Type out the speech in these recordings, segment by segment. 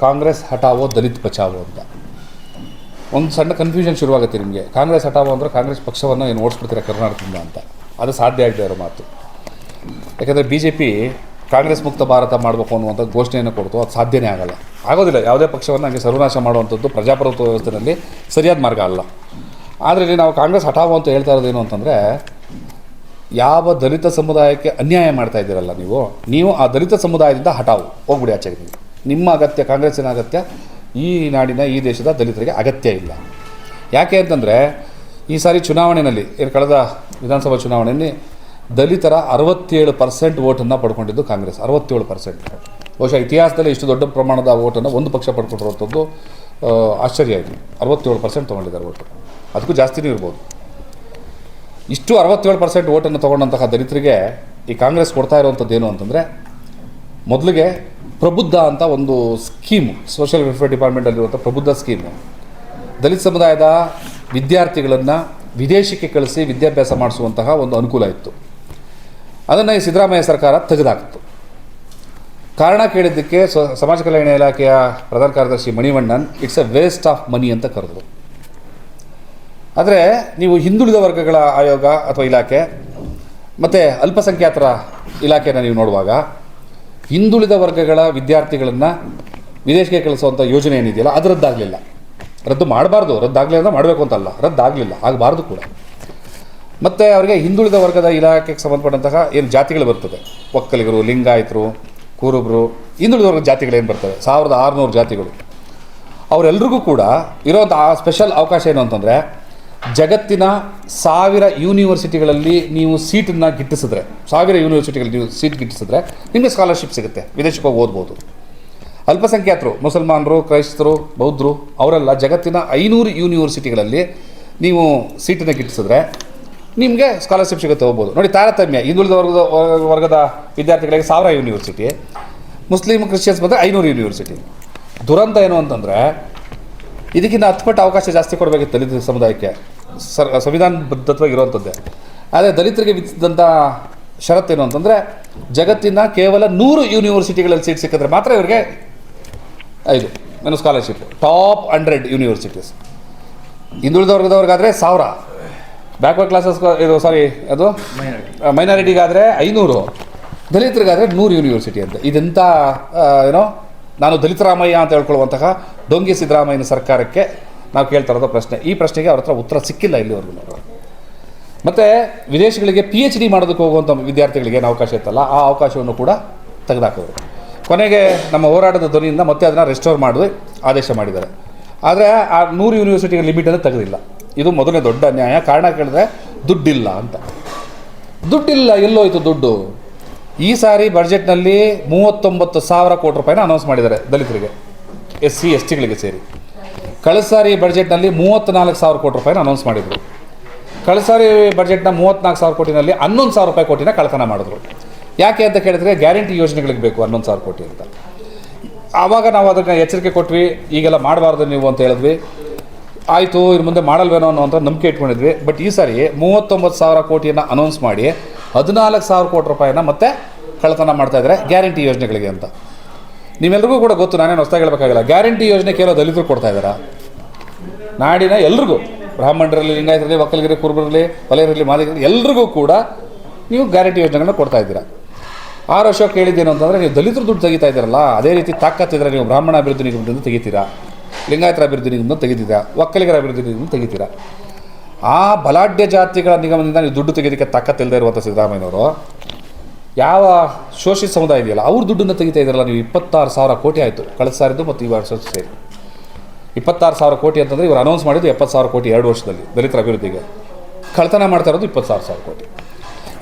ಕಾಂಗ್ರೆಸ್ ಹಟಾವೋ ದಲಿತ್ ಬಚಾವೋ ಅಂತ. ಒಂದು ಸಣ್ಣ ಕನ್ಫ್ಯೂಷನ್ ಶುರುವಾಗುತ್ತೆ ನಿಮಗೆ. ಕಾಂಗ್ರೆಸ್ ಹಟಾವೋ ಅಂದರೆ ಕಾಂಗ್ರೆಸ್ ಪಕ್ಷವನ್ನು ಏನು ಓಡಿಸ್ಬಿಡ್ತೀರಾ ಕರ್ನಾಟಕದಿಂದ ಅಂತ. ಅದು ಸಾಧ್ಯ ಆಗದೆ ಇರೋ ಮಾತು. ಯಾಕಂದರೆ ಬಿ ಜೆ ಪಿ ಕಾಂಗ್ರೆಸ್ ಮುಕ್ತ ಭಾರತ ಮಾಡಬೇಕು ಅನ್ನುವಂಥ ಘೋಷಣೆಯನ್ನು ಕೊಡ್ತು. ಅದು ಸಾಧ್ಯನೇ ಆಗಲ್ಲ. ಆಗೋದಿಲ್ಲ. ಯಾವುದೇ ಪಕ್ಷವನ್ನು ಹಂಗೆ ಸರ್ವನಾಶ ಮಾಡುವಂಥದ್ದು ಪ್ರಜಾಪ್ರಭುತ್ವ ವ್ಯವಸ್ಥೆಯಲ್ಲಿ ಸರಿಯಾದ ಮಾರ್ಗ ಅಲ್ಲ. ಆದರೆ ಇಲ್ಲಿ ನಾವು ಕಾಂಗ್ರೆಸ್ ಹಠಾವು ಅಂತ ಹೇಳ್ತಾ ಇರೋದೇನು ಅಂತಂದರೆ, ಯಾವ ದಲಿತ ಸಮುದಾಯಕ್ಕೆ ಅನ್ಯಾಯ ಮಾಡ್ತಾ ಇದ್ದೀರಲ್ಲ ನೀವು ನೀವು ಆ ದಲಿತ ಸಮುದಾಯದಿಂದ ಹಠಾವು. ಹೋಗ್ಬಿಡಿ ಆಚೆಗೆ ನೀವು ನಿಮ್ಮ ಅಗತ್ಯ, ಕಾಂಗ್ರೆಸ್ಸಿನ ಅಗತ್ಯ, ಈ ನಾಡಿನ, ಈ ದೇಶದ ದಲಿತರಿಗೆ ಅಗತ್ಯ ಇಲ್ಲ. ಯಾಕೆ ಅಂತಂದರೆ, ಈ ಸಾರಿ ಚುನಾವಣೆಯಲ್ಲಿ ಏನು ಕಳೆದ ವಿಧಾನಸಭಾ ಚುನಾವಣೆಯಲ್ಲಿ ದಲಿತರ ಅರವತ್ತೇಳು ಪರ್ಸೆಂಟ್ ಓಟನ್ನು ಪಡ್ಕೊಂಡಿದ್ದು ಕಾಂಗ್ರೆಸ್, ಅರವತ್ತೇಳು ಪರ್ಸೆಂಟ್. ಬಹುಶಃ ಇತಿಹಾಸದಲ್ಲಿ ಇಷ್ಟು ದೊಡ್ಡ ಪ್ರಮಾಣದ ಓಟನ್ನು ಒಂದು ಪಕ್ಷ ಪಡ್ಕೊಂಡಿರುವಂಥದ್ದು ಆಶ್ಚರ್ಯ ಆಯಿತು ಅರವತ್ತೇಳು ಪರ್ಸೆಂಟ್ ತೊಗೊಂಡಿದ್ದಾರೆ ಓಟು ಅದಕ್ಕೂ ಜಾಸ್ತಿನೂ ಇರ್ಬೋದು. ಇಷ್ಟು ಅರವತ್ತೇಳು ಪರ್ಸೆಂಟ್ ಓಟನ್ನು ತೊಗೊಂಡಂತಹ ದಲಿತರಿಗೆ ಈ ಕಾಂಗ್ರೆಸ್ ಕೊಡ್ತಾ ಇರುವಂಥದ್ದು ಏನು ಅಂತಂದರೆ, ಮೊದಲಿಗೆ ಪ್ರಬುದ್ಧ ಅಂತ ಒಂದು ಸ್ಕೀಮು ಸೋಷಿಯಲ್ ವೆಲ್ಫೇರ್ ಡಿಪಾರ್ಟ್ಮೆಂಟಲ್ಲಿರುವಂಥ ಪ್ರಬುದ್ಧ ಸ್ಕೀಮು. ದಲಿತ ಸಮುದಾಯದ ವಿದ್ಯಾರ್ಥಿಗಳನ್ನು ವಿದೇಶಕ್ಕೆ ಕಳಿಸಿ ವಿದ್ಯಾಭ್ಯಾಸ ಮಾಡಿಸುವಂತಹ ಒಂದು ಅನುಕೂಲ ಇತ್ತು. ಅದನ್ನು ಈ ಸಿದ್ದರಾಮಯ್ಯ ಸರ್ಕಾರ ತೆಗೆದಾಕಿತು ಕಾರಣ ಕೇಳಿದ್ದಕ್ಕೆ ಸಮಾಜ ಕಲ್ಯಾಣ ಇಲಾಖೆಯ ಪ್ರಧಾನ ಕಾರ್ಯದರ್ಶಿ Manivannan it's a waste of money ಅಂತ ಕರೆದರು. ಆದರೆ ನೀವು ಹಿಂದುಳಿದ ವರ್ಗಗಳ ಆಯೋಗ ಅಥವಾ ಇಲಾಖೆ, ಮತ್ತು ಅಲ್ಪಸಂಖ್ಯಾತರ ಇಲಾಖೆಯನ್ನು ನೀವು ನೋಡುವಾಗ ಹಿಂದುಳಿದ ವರ್ಗಗಳ ವಿದ್ಯಾರ್ಥಿಗಳನ್ನು ವಿದೇಶಕ್ಕೆ ಕಳಿಸುವಂಥ ಯೋಜನೆ ಏನಿದೆಯಲ್ಲ, ಅದು ರದ್ದಾಗಲಿಲ್ಲ. ರದ್ದು ಮಾಡಬಾರ್ದು, ರದ್ದಾಗಲಿ ಅಂತ ಮಾಡಬೇಕು ಅಂತಲ್ಲ ರದ್ದಾಗಲಿಲ್ಲ, ಆಗಬಾರ್ದು ಕೂಡ. ಮತ್ತು ಅವರಿಗೆ ಹಿಂದುಳಿದ ವರ್ಗದ ಇಲಾಖೆಗೆ ಸಂಬಂಧಪಟ್ಟಂತಹ ಏನು ಜಾತಿಗಳು ಬರ್ತದೆ. ಒಕ್ಕಲಿಗರು, ಲಿಂಗಾಯತರು, ಕುರುಬರು, ಹಿಂದುಳಿದ ವರ್ಗದ ಜಾತಿಗಳೇನು ಬರ್ತವೆ? ಸಾವಿರದ ಆರುನೂರು ಜಾತಿಗಳು. ಅವರೆಲ್ಲರಿಗೂ ಕೂಡ ಇರೋಂಥ ಆ ಸ್ಪೆಷಲ್ ಅವಕಾಶ ಏನು ಅಂತಂದರೆ ಜಗತ್ತಿನ ಸಾವಿರ ಯೂನಿವರ್ಸಿಟಿಗಳಲ್ಲಿ ನೀವು ಸೀಟನ್ನು ಗಿಟ್ಟಿಸಿದ್ರೆ, ಸಾವಿರ ಯೂನಿವರ್ಸಿಟಿಗಳಲ್ಲಿ ನೀವು ಸೀಟ್ ಗಿಟ್ಟಿಸಿದ್ರೆ ನಿಮಗೆ ಸ್ಕಾಲರ್ಶಿಪ್ ಸಿಗುತ್ತೆ ವಿದೇಶಕ್ಕೆ ಹೋಗಿ ಓದ್ಬೋದು. ಅಲ್ಪಸಂಖ್ಯಾತರು, ಮುಸಲ್ಮಾನರು, ಕ್ರೈಸ್ತರು, ಬೌದ್ಧರು, ಅವರೆಲ್ಲ ಜಗತ್ತಿನ ಐನೂರು ಯೂನಿವರ್ಸಿಟಿಗಳಲ್ಲಿ ನೀವು ಸೀಟನ್ನು ಗಿಟ್ಟಿಸಿದ್ರೆ ನಿಮಗೆ ಸ್ಕಾಲರ್ಶಿಪ್ ಸಿಗುತ್ತೆ ಹೋಗ್ಬೋದು ನೋಡಿ, ತಾರತಮ್ಯ, ಹಿಂದುಳಿದ ವರ್ಗದ ವರ್ಗದ ವಿದ್ಯಾರ್ಥಿಗಳಿಗೆ ಸಾವಿರ ಯೂನಿವರ್ಸಿಟಿ, ಮುಸ್ಲಿಂ, ಕ್ರಿಶ್ಚಿಯನ್ಸ್ ಬಂದರೆ ಐನೂರು ಯೂನಿವರ್ಸಿಟಿ. ದುರಂತ ಏನು ಅಂತಂದರೆ ಇದಕ್ಕಿಂತ ಹತ್ತು ಪಟ್ಟು ಅವಕಾಶ ಜಾಸ್ತಿ ಕೊಡಬೇಕಿತ್ತು ದಲಿತ ಸಮುದಾಯಕ್ಕೆ. ಸರ್ ಸಂವಿಧಾನಬದ್ಧವಾಗಿ ಇರುವಂಥದ್ದೇ. ಆದರೆ ದಲಿತರಿಗೆ ವಿಧಿಸಿದಂಥ ಷರತ್ತೇನು ಅಂತಂದರೆ ಜಗತ್ತಿನ ಕೇವಲ ನೂರು ಯೂನಿವರ್ಸಿಟಿಗಳಲ್ಲಿ ಸೀಟ್ ಸಿಕ್ಕಿದ್ರೆ ಮಾತ್ರ ಇವರಿಗೆ ಐದು ನಾನು ಸ್ಕಾಲರ್ಶಿಪ್ ಟಾಪ್ ಹಂಡ್ರೆಡ್ ಯೂನಿವರ್ಸಿಟೀಸ್ ಹಿಂದುಳಿದ ವರ್ಗದವ್ರಿಗಾದರೆ ಸಾವಿರ. ಬ್ಯಾಕ್ವರ್ಡ್ ಕ್ಲಾಸಸ್ ಇದು ಸಾರಿ ಅದು? ಮೈನಾರಿಟಿಗಾದರೆ ಐನೂರು. ದಲಿತರಿಗಾದರೆ ನೂರು ಯೂನಿವರ್ಸಿಟಿ ಅಂತ. ಇದೆಂಥ ಏನೋ ನಾನು ದಲಿತರಾಮಯ್ಯ ಅಂತ ಹೇಳ್ಕೊಳ್ಳುವಂತಹ ಡೊಂಗಿ ಸಿದ್ದರಾಮಯ್ಯನ ಸರ್ಕಾರಕ್ಕೆ ನಾವು ಕೇಳ್ತಾ ಇರೋದು ಪ್ರಶ್ನೆ. ಈ ಪ್ರಶ್ನೆಗೆ ಅವ್ರ ಹತ್ರ ಉತ್ತರ ಸಿಕ್ಕಿಲ್ಲ ಇಲ್ಲಿವರೆಗೂ. ಮತ್ತು ವಿದೇಶಗಳಿಗೆ ಪಿ ಎಚ್ ಡಿ ಮಾಡೋದಕ್ಕೆ ಹೋಗುವಂಥ ವಿದ್ಯಾರ್ಥಿಗಳಿಗೆ ಅವಕಾಶ ಇತ್ತಲ್ಲ, ಆ ಅವಕಾಶವನ್ನು ಕೂಡ ತೆಗೆದುಹಾಕಿದ್ರು. ಕೊನೆಗೆ ನಮ್ಮ ಹೋರಾಟದ ಧ್ವನಿಯಿಂದ ಮತ್ತೆ ಅದನ್ನು ರೆಸ್ಟೋರ್ ಮಾಡಿ ಆದೇಶ ಮಾಡಿದ್ದಾರೆ. ಆದರೆ ಆ ನೂರು ಯೂನಿವರ್ಸಿಟಿಗೆ ಲಿಮಿಟನ್ನು ತೆಗೆದಿಲ್ಲ. ಇದು ಮೊದಲನೇ ದೊಡ್ಡ ಅನ್ಯಾಯ. ಕಾರಣ ಕೇಳಿದ್ರೆ ದುಡ್ಡಿಲ್ಲ ಅಂತ. ದುಡ್ಡಿಲ್ಲ, ಎಲ್ಲೋಯ್ತು ದುಡ್ಡು. ಈ ಸಾರಿ ಬಜೆಟ್ನಲ್ಲಿ ಮೂವತ್ತೊಂಬತ್ತು ಸಾವಿರ ಕೋಟಿ ರೂಪಾಯಿನ ಅನೌನ್ಸ್ ಮಾಡಿದ್ದಾರೆ ದಲಿತರಿಗೆ ಎಸ್ ಸಿ ಎಸ್ ಟಿಗಳಿಗೆ ಸೇರಿ. ಕಳೆದ ಸಾರಿ ಬಡ್ಜೆಟ್ನಲ್ಲಿ ಮೂವತ್ತ್ನಾಲ್ಕು ಸಾವಿರ ಕೋಟಿ ರೂಪಾಯಿನ ಅನೌನ್ಸ್ ಮಾಡಿದರು. ಕಳೆದ ಸಾರಿ ಬಡ್ಜೆಟ್ನ ಮೂವತ್ತ್ನಾಲ್ಕು ಸಾವಿರ ಕೋಟಿನಲ್ಲಿ ಹನ್ನೊಂದು ಸಾವಿರ ರೂಪಾಯಿ ಕೋಟಿನ ಕಳತನ ಮಾಡಿದ್ರು. ಯಾಕೆ ಅಂತ ಕೇಳಿದ್ರೆ ಗ್ಯಾರಂಟಿ ಯೋಜನೆಗಳಿಗೆ ಬೇಕು ಹನ್ನೊಂದು ಸಾವಿರ ಕೋಟಿ ಅಂತ. ಆವಾಗ ನಾವು ಅದನ್ನು ಎಚ್ಚರಿಕೆ ಕೊಟ್ವಿ, ಈಗೆಲ್ಲ ಮಾಡಬಾರ್ದು ನೀವು ಅಂತ ಹೇಳಿದ್ವಿ. ಆಯಿತು, ಇನ್ನು ಮುಂದೆ ಮಾಡಲ್ವೇನೋ ಅಂತ ನಂಬಿಕೆ ಇಟ್ಕೊಂಡಿದ್ವಿ. ಬಟ್ ಈ ಸಾರಿ ಮೂವತ್ತೊಂಬತ್ತು ಸಾವಿರ ಕೋಟಿಯನ್ನು ಅನೌನ್ಸ್ ಮಾಡಿ ಹದಿನಾಲ್ಕು ಸಾವಿರ ಕೋಟಿ ರೂಪಾಯಿನ ಮತ್ತೆ ಕಳ್ಳತನ ಮಾಡ್ತಾ ಇದ್ದಾರೆ, ಗ್ಯಾರಂಟಿ ಯೋಜನೆಗಳಿಗೆ ಅಂತ. ನೀವೆಲ್ರಿಗೂ ಕೂಡ ಗೊತ್ತು, ನಾನೇನು ಹೊಸ್ದಾಗಿ ಹೇಳಬೇಕಾಗಿಲ್ಲ. ಗ್ಯಾರಂಟಿ ಯೋಜನೆ ಕೇಳೋ ದಲಿತರು ಕೊಡ್ತಾ ಇದ್ದಾರಾ? ನಾಡಿನ ಎಲ್ರಿಗೂ ಬ್ರಾಹ್ಮಣರಲ್ಲಿ ಲಿಂಗಾಯತರಲ್ಲಿ ಒಕ್ಕಲಿಗರಿ ಕುರುಬರಲ್ಲಿ ವಲಯರಲ್ಲಿ ಮಾದಿಗರಲ್ಲಿ ಎಲ್ರಿಗೂ ಕೂಡ ನೀವು ಗ್ಯಾರಂಟಿ ಯೋಜನೆಗಳನ್ನ ಕೊಡ್ತಾ ಇದ್ದೀರಾ? ಆರು ವರ್ಷ ಕೇಳಿದ್ದೇನು ಅಂತಂದರೆ, ನೀವು ದಲಿತರು ದುಡ್ಡು ತೆಗಿತಾ ಇದ್ದೀರಲ್ಲ, ಅದೇ ರೀತಿ ತಾಕತ್ತಿದ್ರೆ ನೀವು ಬ್ರಾಹ್ಮಣ ಅಭಿವೃದ್ಧಿ ನಿಗಮದಿಂದ ತೆಗಿತೀರಾ? ಲಿಂಗಾಯತರ ಅಭಿವೃದ್ಧಿ ನಿಗಮದಿಂದ ತೆಗಿತೀರಾ? ಒಕ್ಕಲಿಗರ ಅಭಿವೃದ್ಧಿ ನಿಗಮದಿಂದ ತೆಗಿತೀರಾ? ಆ ಬಲಾಢ್ಯ ಜಾತಿಗಳ ನಿಗಮದಿಂದ ನೀವು ದುಡ್ಡು ತೆಗೆಯೋದಕ್ಕೆ ತಾಕತ್ತಿಲ್ಲದೆ ಇರುವಂಥ ಸಿದ್ದರಾಮಯ್ಯನವರು ಯಾವ ಶೋಷಿತ ಸಮುದಾಯ ಇದೆಯಲ್ಲ, ಅವ್ರ ದುಡ್ಡನ್ನು ತೆಗಿತಾ ಇದ್ದಾರಲ್ಲ ನೀವು ಇಪ್ಪತ್ತಾರು ಸಾವಿರ ಕೋಟಿ ಆಯಿತು. ಕಳೆದ ಸಾರಿದ್ದು ಮತ್ತು ಈ ವರ್ಷ ಸೇರಿ. ಇಪ್ಪತ್ತಾರು ಸಾವಿರ ಕೋಟಿ ಅಂತಂದರೆ ಇವರು ಅನೌನ್ಸ್ ಮಾಡಿದ್ದು ಎಪ್ಪತ್ತು ಸಾವಿರ ಕೋಟಿ ಎರಡು ವರ್ಷದಲ್ಲಿ ದಲಿತರ ಅಭಿವೃದ್ಧಿಗೆ. ಕಳ್ತನ ಮಾಡ್ತಾ ಇರೋದು ಇಪ್ಪತ್ತು ಸಾವಿರ ಸಾವಿರ ಕೋಟಿ.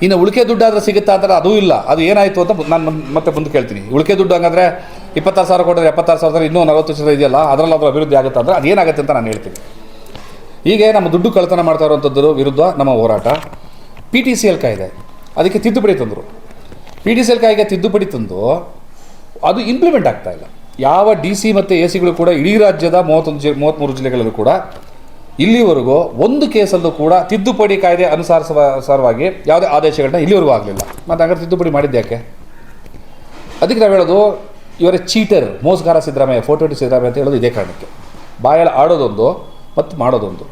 ಇನ್ನು ಉಳಿಕೆ ದುಡ್ಡಾದರೆ ಸಿಗುತ್ತಾ ಅಂದರೆ ಅದೂ ಇಲ್ಲ. ಅದು ಏನಾಯಿತು ಅಂತ ನಾನು ಮತ್ತೆ ಮುಂದೆ ಕೇಳ್ತೀನಿ. ಉಳಿಕೆ ದುಡ್ಡು ಹಂಗಂದ್ರೆ ಇಪ್ಪತ್ತಾರು ಸಾವಿರ ಕೋಟಿ ಎಪ್ಪತ್ತಾರು ಸಾವಿರ ಇನ್ನೂ ನಲವತ್ತು ವರ್ಷದ ಇದೆಯಲ್ಲ, ಅದರಲ್ಲಿ ಅದು ಅಭಿವೃದ್ಧಿ ಆಗುತ್ತೆ ಅಂದರೆ ಅದೇನಾಗುತ್ತೆ ಅಂತ ನಾನು ಹೇಳ್ತೀನಿ. ಹೀಗೆ ನಮ್ಮ ದುಡ್ಡು ಕಳ್ತನ ಮಾಡ್ತಾ ಇರುವಂಥದ್ದು ವಿರುದ್ಧ ನಮ್ಮ ಹೋರಾಟ. ಪಿ ಟಿ ಸಿ ಎಲ್ ಕಾಯ್ದೆ. ಅದಕ್ಕೆ ತಿದ್ದುಪಡಿ ತಂದರು. ಪಿ ಡಿ ಸಿ ಎಲ್ ಕಾಯ್ದೆ ತಿದ್ದುಪಡಿ ತಂದು ಅದು ಇಂಪ್ಲಿಮೆಂಟ್ ಆಗ್ತಾ ಇಲ್ಲ. ಯಾವ ಡಿ ಸಿ ಮತ್ತು ಎ ಸಿಗಳು ಕೂಡ ಇಡೀ ರಾಜ್ಯದ ಮೂವತ್ತೊಂದು ಜಿ ಮೂವತ್ತ್ಮೂರು ಜಿಲ್ಲೆಗಳಲ್ಲೂ ಕೂಡ ಇಲ್ಲಿವರೆಗೂ ಒಂದು ಕೇಸಲ್ಲೂ ಕೂಡ ತಿದ್ದುಪಡಿ ಕಾಯ್ದೆ ಅನುಸಾರವಾಗಿ ಯಾವುದೇ ಆದೇಶಗಳನ್ನ ಇಲ್ಲಿವರೆಗೂ ಆಗಲಿಲ್ಲ. ಮತ್ತು ಹಂಗಾರೆ ತಿದ್ದುಪಡಿ ಮಾಡಿದ್ದು ಯಾಕೆ? ಅದಕ್ಕೆ ನಾವು ಹೇಳೋದು ಇವರ ಚೀಟರ್ ಮೋಸಗಾರ ಸಿದ್ದರಾಮಯ್ಯ ಫೋಟೋ ಸಿದ್ದರಾಮಯ್ಯ ಅಂತ ಹೇಳೋದು ಇದೇ ಕಾರಣಕ್ಕೆ. ಬಾಯಲ್ಲಿ ಆಡೋದೊಂದು, ಮತ್ತು ಮಾಡೋದೊಂದು.